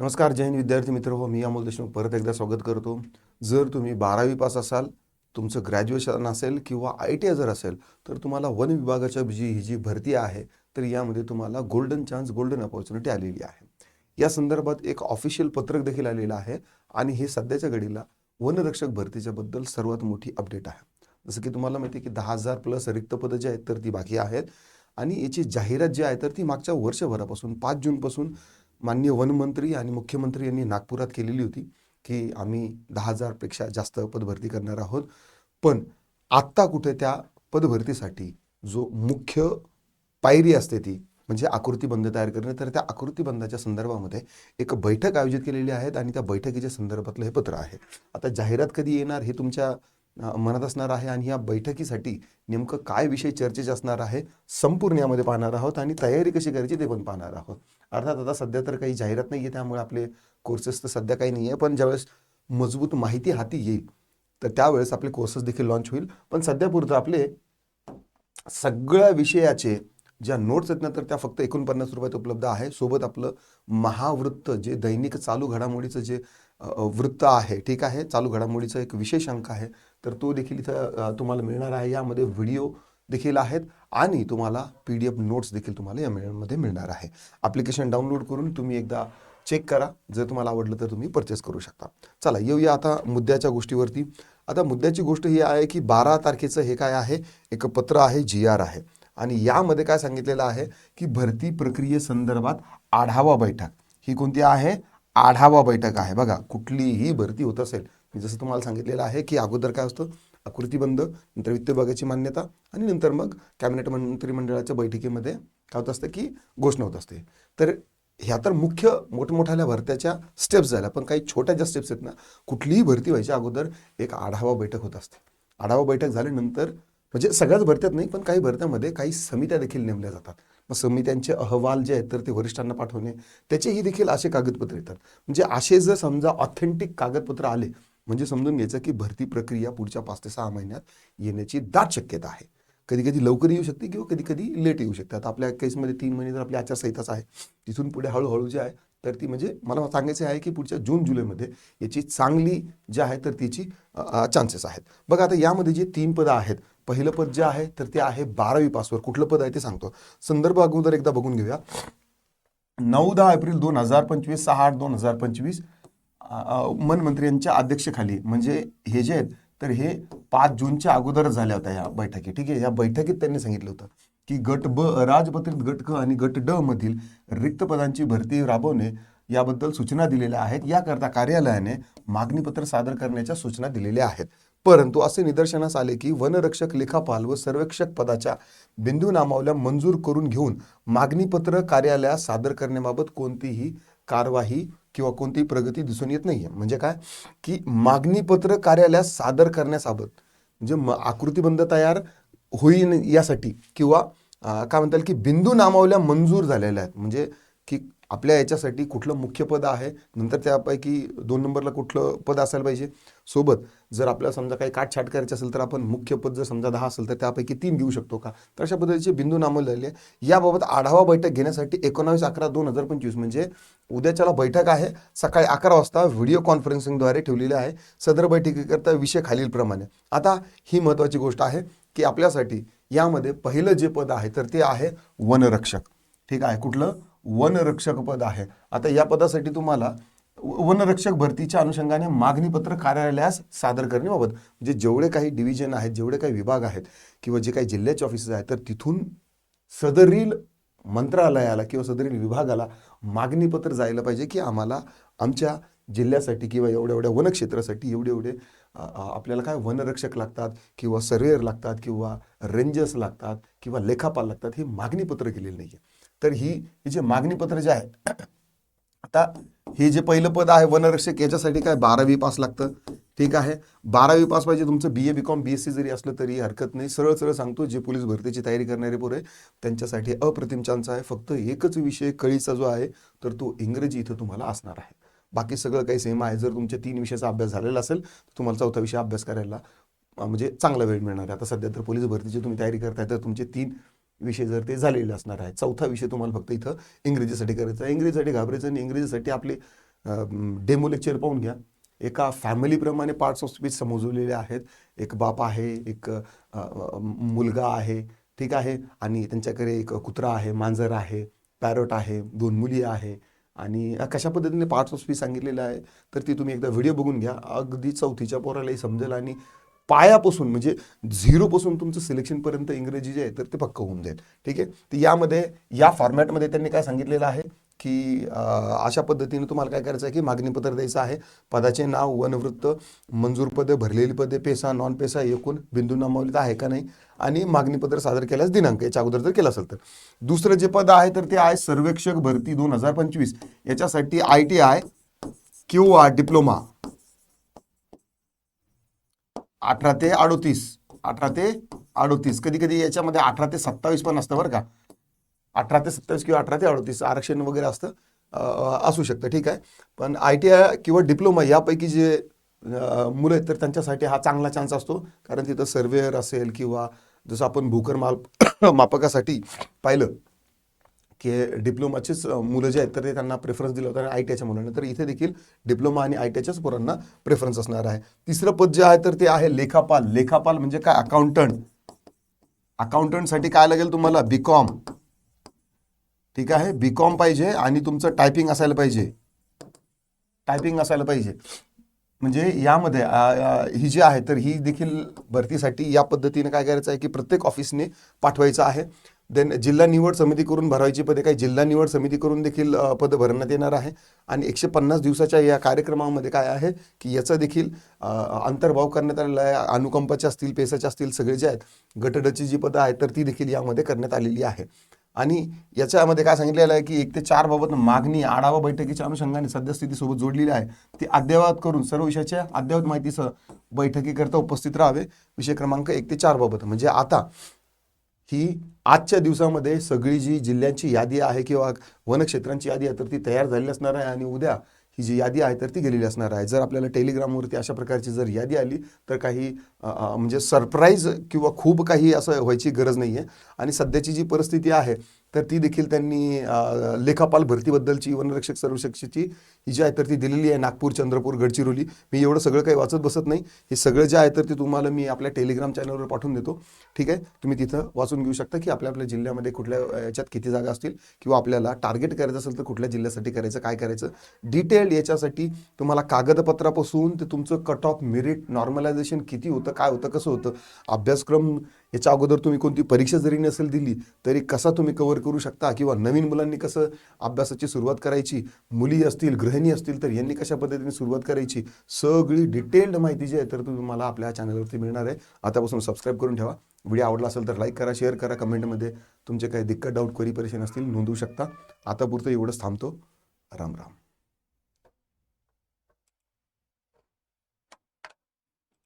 नमस्कार जैन विद्यार्थी मित्र. हो मी अमोल देशमुख परत एकदा स्वागत करतो. जर तुम्ही बारावी पास असाल तुमचं ग्रॅज्युएशन असेल किंवा आय टी आय जर असेल तर तुम्हाला वन विभागाच्या जी ही जी भरती आहे तर यामध्ये तुम्हाला गोल्डन चान्स गोल्डन अपॉर्च्युनिटी आलेली आहे. या संदर्भात एक ऑफिशियल पत्रक देखील आलेलं आहे आणि हे सध्याच्या घडीला वनरक्षक भरतीच्याबद्दल सर्वात मोठी अपडेट आहे. जसं की तुम्हाला माहिती आहे की दहा हजार प्लस रिक्त पदं जी आहेत तर ती बाकी आहेत. आणि याची जाहिरात जी आहे तर ती मागच्या वर्षभरापासून पाच जूनपासून माननीय वनमंत्री आणि मुख्यमंत्री यांनी नागपुरात केलेली होती की आम्ही दहा हजारपेक्षा जास्त पदभरती करणार आहोत. पण आत्ता कुठे त्या पदभरतीसाठी जो मुख्य पायरी असते ती म्हणजे आकृतीबंध तयार करणे तर त्या आकृतीबंधाच्या संदर्भामध्ये एक बैठक आयोजित केलेली आहेत आणि त्या बैठकीच्या संदर्भातलं हे पत्र आहे. आता जाहिरात कधी येणार हे तुमच्या म्हणत मनात असणार आहे आणि या बैठकीसाठी नेमकं काय विषय चर्चेचे असणार आहे संपूर्ण यामध्ये पाहणार आहोत आणि तयारी कशी करायची ते पण पाहणार आहोत. अर्थात आता सध्या तर काही जाहिरात नाही आहे त्यामुळे आपले कोर्सेस तर सध्या काही नाही आहे पण ज्यावेळेस मजबूत माहिती हाती येईल तर त्यावेळेस आपले कोर्सेस देखील लॉन्च होईल. पण सध्यापुरतं आपले सगळ्या विषयाचे ज्या नोट्स आहेत ना तर त्या फक्त एकोणपन्नास रुपयात उपलब्ध आहे. सोबत आपलं महावृत्त जे दैनिक चालू घडामोडीचं जे वृत्त आहे ठीक आहे? चालू घडामोडीचा एक विशेष अंक आहे. तर तो देखील इथं तुम्हाला मिळणार आहे. यामध्ये व्हिडिओ देखील आहेत आणि तुम्हाला पी डी एफ नोट्स देखील तुम्हाला या मध्ये मिळणार आहे. ॲप्लिकेशन डाउनलोड करून तुम्ही एकदा चेक करा. जर तुम्हाला आवडलं तर तुम्ही परचेस करू शकता. चला येऊया आता मुद्द्याच्या गोष्टीवरती. आता मुद्द्याची गोष्ट ही आहे की बारा तारखेचं हे काय आहे? एक पत्र आहे जी आर आहे. आणि यामध्ये काय सांगितलेलं आहे की भरती प्रक्रियेसंदर्भात आढावा बैठक. ही कोणती आहे? आढावा बैठक आहे. बघा कुठलीही भरती होत असेल मी जसं तुम्हाला सांगितलेलं आहे की अगोदर काय असतं आकृतीबंध नंतर वित्त विभागाची मान्यता आणि नंतर मग कॅबिनेट मंत्रिमंडळाच्या बैठकीमध्ये काय होत असतं की घोषणा होत असते. तर ह्या तर मुख्य मोठमोठ्या भरत्याच्या स्टेप्स झाल्या पण काही छोट्या ज्या स्टेप्स आहेत ना कुठलीही भरती व्हायच्या अगोदर एक आढावा बैठक होत असते. आढावा बैठक झाल्यानंतर म्हणजे सगळ्याच भरत्यात नाही पण काही भरत्यामध्ये काही समित्या देखील नेमल्या जातात. मग समित्यांचे अहवाल जे आहेत तर ते वरिष्ठांना पाठवणे त्याचेही देखील असे कागदपत्र येतात. म्हणजे असे जर समजा ऑथेंटिक कागदपत्र आले म्हणजे समजून घ्यायचं की भरती प्रक्रिया पुढच्या पाच ते सहा महिन्यात येण्याची दाट शक्यता आहे. कधी कधी लवकर येऊ शकते किंवा कधी कधी लेट येऊ शकते. आता आपल्या केसमध्ये तीन महिने तर आपली आचारसंहिताच आहे. तिथून पुढे हळूहळू जे आहे तर ती म्हणजे मला सांगायचं आहे की पुढच्या जून जुलैमध्ये याची चांगली जी आहे तर तिची चान्सेस आहेत. बघा आता यामध्ये जे तीन पदं आहेत पहिलं पद जे आहे तर ते आहे बारावी पासवर. कुठलं पद आहे ते सांगतो. संदर्भ अगोदर एकदा बघून घेऊया. नऊ दहा एप्रिल दोन हजार पंचवीस सहा आठ दोन हजार पंचवीस मनमंत्री यांच्या अध्यक्षेखाली म्हणजे हे जे आहेत तर हे पाच जूनच्या अगोदरच झाल्या होत्या या बैठकी. ठीक आहे या बैठकीत त्यांनी सांगितलं होतं की गट ब राजपत्रित गट क आणि गट ड मधील रिक्त पदांची भरती राबवणे याबद्दल सूचना दिलेल्या आहेत. याकरता कार्यालयाने मागणीपत्र सादर करण्याच्या सूचना दिलेल्या आहेत. परंतु असे निदर्शनास आले की वनरक्षक लेखापाल व सर्वेक्षक पदाच्या बिंदू नामावल्या मंजूर करून घेऊन मागणीपत्र कार्यालयात सादर करण्याबाबत कोणतीही कारवाही किंवा कोणतीही प्रगती दिसून येत नाही आहे म्हणजे काय? की मागणीपत्र कार्यालयात सादर करण्याबाबत म्हणजे म आकृतीबंध तयार होईल यासाठी किंवा काय म्हणताल की बिंदू नामावल्या मंजूर झालेल्या आहेत. म्हणजे की आपल्या याच्यासाठी कुठलं मुख्य पद आहे नंतर त्यापैकी दोन नंबरला कुठलं पद असायला पाहिजे? सोबत जर आपल्याला समजा काही काटछाट करायची असेल तर आपण मुख्य पद जर समजा दहा असेल तर त्यापैकी तीन घेऊ शकतो का? तर अशा पद्धतीचे बिंदू नामवलेले आहे याबाबत आढावा बैठक घेण्यासाठी एकोणावीस अकरा दोन हजार पंचवीस म्हणजे उद्याच्याला बैठक आहे. सकाळी अकरा वाजता व्हिडिओ कॉन्फरन्सिंगद्वारे ठेवलेली आहे. सदर बैठकीकरता विषय खालीलप्रमाणे. आता ही महत्त्वाची गोष्ट आहे की आपल्यासाठी यामध्ये पहिलं जे पद आहे तर ते आहे वनरक्षक. ठीक आहे? कुठलं? वनरक्षक पद आहे. आता या पदासाठी तुम्हाला वनरक्षक भरतीच्या अनुषंगाने मागणीपत्र कार्यालयास सादर करण्याबाबत. म्हणजे जेवढे काही डिव्हिजन आहेत जेवढे काही विभाग आहेत किंवा जे काही जिल्ह्याचे ऑफिसेस आहेत तर तिथून सदरील मंत्रालयाला किंवा सदरील विभागाला मागणीपत्र जायला पाहिजे की आम्हाला आमच्या जिल्ह्यासाठी किंवा एवढ्या एवढ्या वनक्षेत्रासाठी एवढे एवढे आपल्याला काय वनरक्षक लागतात किंवा सर्वेअर लागतात किंवा रेंजर्स लागतात किंवा लेखापाल लागतात हे मागणीपत्र केलेलं नाही आहे तर ही जे मागणीपत्र जे आहे आता हे जे पहिलं पद आहे वनरक्षक याच्यासाठी काय बारावी पास लागतं? ठीक आहे. बारावी पास पाहिजे तुमचं B A B com B S C जरी असलं तरी हरकत नाही. सरळ सरळ सांगतो जे पोलीस भरतीची तयारी करणारे पोरे त्यांच्यासाठी अप्रतिम चान्स आहे. फक्त एकच विषय कळीचा जो आहे तर तो इंग्रजी इथं तुम्हाला असणार आहे. बाकी सगळं काही सेम आहे. जर तुमच्या तीन विषयाचा अभ्यास झालेला असेल तर तुम्हाला चौथा विषय अभ्यास करायला म्हणजे चांगला वेळ मिळणार आहे. आता सध्या तर पोलीस भरतीची तुम्ही तयारी करताय तर तुमचे तीन विषय जर ते झालेले असणार आहे चौथा विषय तुम्हाला फक्त इथं इंग्रजीसाठी करायचा आहे. इंग्रजीसाठी घाबरायचं आणि इंग्रजीसाठी आपले डेमो लेक्चर पाहून घ्या. एका फॅमिलीप्रमाणे पार्ट्स ऑफ स्पीच समजवलेले आहेत. एक बाप आहे एक मुलगा आहे ठीक आहे? आणि त्यांच्याकडे एक कुत्रा आहे मांजर आहे पॅरोट आहे दोन मुली आहे. आणि कशा पद्धतीने पार्ट्स ऑफ स्पीच सांगितलेलं आहे तर ती तुम्ही एकदा व्हिडिओ बघून घ्या. अगदी चौथीच्या पोरालाही समजेल आणि पायापासून म्हणजे झिरोपासून तुमचं सिलेक्शनपर्यंत इंग्रजी जे आहे तर ते पक्क होऊन जाईल. ठीक आहे? तर यामध्ये या फॉर्मॅटमध्ये त्यांनी काय सांगितलेलं आहे की अशा पद्धतीने तुम्हाला काय करायचं आहे की मागणीपत्र द्यायचं आहे. पदाचे नाव वनवृत्त मंजूर पदे भरलेली पदे पेसा नॉन पेसा एकूण बिंदू नामावलीत आहे का नाही? आणि मागणीपत्र सादर केल्यास दिनांक याच्या अगोदर जर केलं असेल तर. दुसरं जे पद आहे तर ते आहे सर्वेक्षक भरती दोन हजार पंचवीस. याच्यासाठी आय टी आय किंवा डिप्लोमा. अठरा ते अडोतीस. अठरा ते अडोतीस. कधी कधी याच्यामध्ये अठरा ते सत्तावीस पण असतं बरं का. अठरा ते सत्तावीस किंवा अठरा ते अडोतीस आरक्षण वगैरे असतं. असू शकतं. ठीक आहे. पण आय टी आय किंवा डिप्लोमा यापैकी जे मुलं आहेत तर त्यांच्यासाठी हा चांगला चान्स असतो. कारण तिथं सर्वेअर असेल किंवा जसं आपण भूकर माल मापकासाठी पाहिलं की डिप्लोमाचेच मुलं जे आहेत तर ते त्यांना प्रेफरन्स दिलं होतं आणि आय टी आयच्या मुलांना. तर इथे देखील डिप्लोमा आणि आय टी आयच्याच पोरांना प्रेफरन्स असणार आहे. तिसरं पद जे आहे तर ते आहे लेखापाल. लेखापाल म्हणजे काय? अकाउंटंट अकाउंटंटसाठी काय लागेल तुम्हाला? बी कॉम ठीक आहे? बी कॉम पाहिजे आणि तुमचं टायपिंग असायला पाहिजे. टायपिंग असायला पाहिजे. म्हणजे यामध्ये ही जी आहे तर ही देखील भरतीसाठी या पद्धतीने काय करायचं आहे की प्रत्येक ऑफिसने पाठवायचं आहे. देन जिल्हा निवड समिती करून भरायची पदे काही जिल्हा निवड समिती करून देखील पद पदं भरण्यात येणार आहे. आणि एकशे पन्नास दिवसाच्या या कार्यक्रमामध्ये काय आहे की याचा देखील अंतर्भाव करण्यात आलेला आहे. अनुकंपाचे असतील पेसाचे असतील सगळे जे आहेत गटडची जी पदं आहेत तर ती देखील यामध्ये करण्यात आलेली आहे. आणि याच्यामध्ये काय सांगितलेलं आहे की एक ते चार बाबत मागणी आढावा बैठकीच्या अनुषंगाने सद्यस्थितीसोबत जोडलेली आहे. ती अद्ययावत करून सर्व विषयाच्या अद्ययावत माहितीसह बैठकीकरता उपस्थित राहावे. विषय क्रमांक एक ते चार बाबत. म्हणजे आता ही आजच्या दिवसामध्ये सगळी जी जिल्ह्यांची यादी आहे किंवा वनक्षेत्रांची यादी आहे तर ती तयार झालेली असणार आहे आणि उद्या ही जी यादी आहे तर ती गेलेली असणार आहे. जर आपल्याला टेलिग्रामवरती अशा प्रकारची जर यादी आली तर काही म्हणजे सरप्राईज किंवा खूप काही असं व्हायची गरज नाही आहे आणि सध्याची जी परिस्थिती आहे तर ती देखील त्यांनी लेखापाल भरतीबद्दलची वनरक्षक सर्वशिक्षेची ही जी आहे तर ती दिलेली आहे नागपूर चंद्रपूर गडचिरोली मी एवढं सगळं काही वाचत बसत नाही. हे सगळं जे आहे तर ते तुम्हाला मी आपल्या टेलिग्राम चॅनलवर पाठवून देतो. ठीक आहे? तुम्ही तिथं वाचून घेऊ शकता की आपल्या आपल्या जिल्ह्यामध्ये कुठल्या याच्यात किती जागा असतील किंवा आपल्याला टार्गेट करायचं असेल तर कुठल्या जिल्ह्यासाठी करायचं काय करायचं? डिटेल्ड याच्यासाठी तुम्हाला कागदपत्रापासून ते तुमचं कट ऑफ मेरिट नॉर्मलायझेशन किती होतं काय होतं कसं होतं? अभ्यासक्रम याच्या अगोदर तुम्ही कोणती परीक्षा जरी नसेल दिली तरी कसा तुम्ही कवर करू शकता? किंवा नवीन मुलांनी कसं अभ्यासाची सुरुवात करायची? मुली असतील गृहिणी असतील तर यांनी कशा पद्धतीने सुरुवात करायची? सगळी डिटेल्ड माहिती जी आहे तर तुम्हाला आपल्या चॅनलवरती मिळणार आहे. आतापासून सबस्क्राईब करून ठेवा. व्हिडिओ आवडला असेल तर लाईक करा शेअर करा कमेंटमध्ये तुमचे काही दिक्कत डाऊट क्वेरी परेशान असतील नोंदवू शकता. आता पुरतं एवढंच थांबतो. राम राम.